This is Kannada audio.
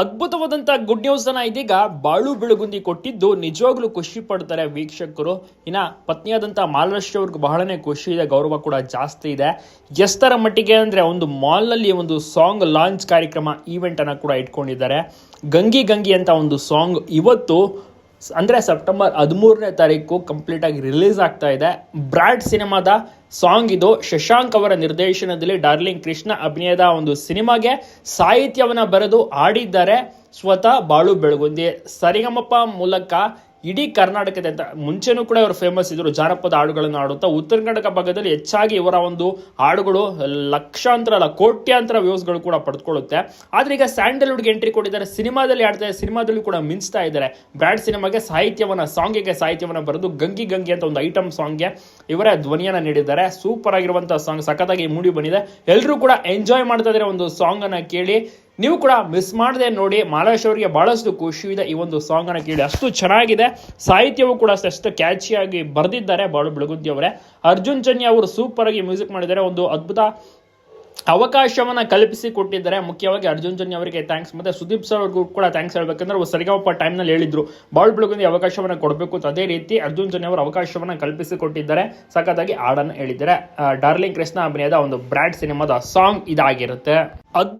ಅದ್ಭುತವಾದಂಥ ಗುಡ್ ನ್ಯೂಸ್ ಅನ್ನ ಇದೀಗ ಬಾಳು ಬೆಳಗುಂದಿ ಕೊಟ್ಟಿದ್ದು ನಿಜವಾಗ್ಲೂ ಖುಷಿ ಪಡ್ತಾರೆ ವೀಕ್ಷಕರು. ಇನ್ನ ಪತ್ನಿಯಾದಂಥ ಮಾಲಶ್ರೀ ಅವ್ರಿಗೆ ಬಹಳನೇ ಖುಷಿ ಇದೆ, ಗೌರವ ಕೂಡ ಜಾಸ್ತಿ ಇದೆ. ಎಷ್ಟರ ಮಟ್ಟಿಗೆ ಅಂದ್ರೆ ಒಂದು ಮಾಲ್ನಲ್ಲಿ ಒಂದು ಸಾಂಗ್ ಲಾಂಚ್ ಕಾರ್ಯಕ್ರಮ ಈವೆಂಟ್ ಅನ್ನ ಕೂಡ ಇಟ್ಕೊಂಡಿದ್ದಾರೆ. ಗಂಗಿ ಗಂಗಿ ಅಂತ ಒಂದು ಸಾಂಗ್ ಇವತ್ತು ಅಂದರೆ ಸೆಪ್ಟೆಂಬರ್ ಹದಿಮೂರನೇ ತಾರೀಕು ಕಂಪ್ಲೀಟ್ ಆಗಿ ರಿಲೀಸ್ ಆಗ್ತಾ ಇದೆ. ಬ್ರಾಡ್ ಸಿನಿಮಾದ ಸಾಂಗ್ ಇದು. ಶಶಾಂಕ್ ಅವರ ನಿರ್ದೇಶನದಲ್ಲಿ ಡಾರ್ಲಿಂಗ್ ಕೃಷ್ಣ ಅಭಿನಯದ ಒಂದು ಸಿನಿಮಾಗೆ ಸಾಹಿತ್ಯವನ್ನ ಬರೆದು ಆಡಿದ್ದಾರೆ ಸ್ವತಃ ಬಾಳು ಬೆಳಗುಂದಿ. ಸರಿಗಮಪ ಮೂಲಕ ಇಡೀ ಕರ್ನಾಟಕದ ಮುಂಚೆನೂ ಕೂಡ ಇವರು ಫೇಮಸ್ ಇದ್ದರು ಜಾನಪದ ಹಾಡುಗಳನ್ನು ಆಡುತ್ತಾ ಉತ್ತರ ಕರ್ನಾಟಕ ಭಾಗದಲ್ಲಿ ಹೆಚ್ಚಾಗಿ ಇವರ ಒಂದು ಹಾಡುಗಳು ಲಕ್ಷಾಂತರ ಅಲ್ಲ, ಕೋಟ್ಯಾಂತರ ವ್ಯೂಸ್ಗಳು ಕೂಡ ಪಡೆದುಕೊಳ್ಳುತ್ತೆ ಆದರೆ ಈಗ ಸ್ಯಾಂಡಲ್ವುಡ್ಗೆ ಎಂಟ್ರಿ ಕೊಟ್ಟಿದ್ದಾರೆ, ಸಿನಿಮಾದಲ್ಲಿ ಆಡ್ತಾರೆ ಸಿನಿಮಾದಲ್ಲಿ ಕೂಡ ಮಿಂಚ್ತಾ ಇದ್ದಾರೆ. ಬ್ರಾಡ್ ಸಿನಿಮಾಗೆ ಸಾಹಿತ್ಯವನ್ನ, ಸಾಂಗಿಗೆ ಸಾಹಿತ್ಯವನ್ನ ಬರೆದು ಗಂಗಿ ಗಂಗಿ ಅಂತ ಒಂದು ಐಟಮ್ ಸಾಂಗ್ಗೆ ಇವರೇ ಧ್ವನಿಯನ್ನ ನೀಡಿದ್ದಾರೆ. ಸೂಪರ್ ಆಗಿರುವಂತಹ ಸಾಂಗ್ ಸಖತ್ತಾಗಿ ಮೂಡಿ ಬಂದಿದೆ. ಎಲ್ಲರೂ ಕೂಡ ಎಂಜಾಯ್ ಮಾಡ್ತಾ ಇದ್ದಾರೆ ಒಂದು ಸಾಂಗ್ ಅನ್ನ ಕೇಳಿ ನೀವು ಕೂಡ ಮಿಸ್ ಮಾಡದೆ ನೋಡಿ ಮಾಲೇಶ್ ಅವರಿಗೆ ಬಹಳಷ್ಟು ಖುಷಿ ಇದೆ ಈ ಒಂದು ಸಾಂಗ್ ಅನ್ನ ಕೇಳಿ. ಅಷ್ಟು ಚೆನ್ನಾಗಿದೆ. ಸಾಹಿತ್ಯವೂ ಕೂಡ ಅಷ್ಟು ಕ್ಯಾಚಿಯಾಗಿ ಬರೆದಿದ್ದಾರೆ ಬಾಳು ಬೆಳಗುದ್ದಿ ಅವರೇ. ಅರ್ಜುನ್ ಜನ್ಯ ಅವರು ಸೂಪರ್ ಆಗಿ ಮ್ಯೂಸಿಕ್ ಮಾಡಿದ್ದಾರೆ. ಒಂದು ಅದ್ಭುತ ಅವಕಾಶವನ್ನ ಕಲ್ಪಿಸಿ ಕೊಟ್ಟಿದ್ದಾರೆ. ಮುಖ್ಯವಾಗಿ ಅರ್ಜುನ್ ಜನ್ಯ ಅವರಿಗೆ ಥ್ಯಾಂಕ್ಸ್ ಮತ್ತೆ ಸುದೀಪ್ ಸರ್ ಅವ್ರಿಗೂ ಕೂಡ ಥ್ಯಾಂಕ್ಸ್ ಹೇಳ್ಬೇಕಂದ್ರೆ ಟೈಮ್ ಟೈಮ್ನಲ್ಲಿ ಹೇಳಿದ್ರು. ಬಾಳ್ ಬೆಳಗುಂದಿ ಅವಕಾಶವನ್ನ ಕೊಡಬೇಕು ಅಂತ. ಅದೇ ರೀತಿ ಅರ್ಜುನ್ ಜನ್ಯ ಅವರು ಅವಕಾಶವನ್ನ ಕಲ್ಪಿಸಿ ಕೊಟ್ಟಿದ್ದಾರೆ. ಸಖತ್ತಾಗಿ ಹಾಡನ್ನು ಹೇಳಿದ್ದಾರೆ. ಡಾರ್ಲಿಂಗ್ ಕೃಷ್ಣ ಅಭಿನಯದ ಒಂದು ಬ್ರ್ಯಾಂಡ್ ಸಿನಿಮಾದ ಸಾಂಗ್ ಇದಾಗಿರುತ್ತೆ. ಅದ್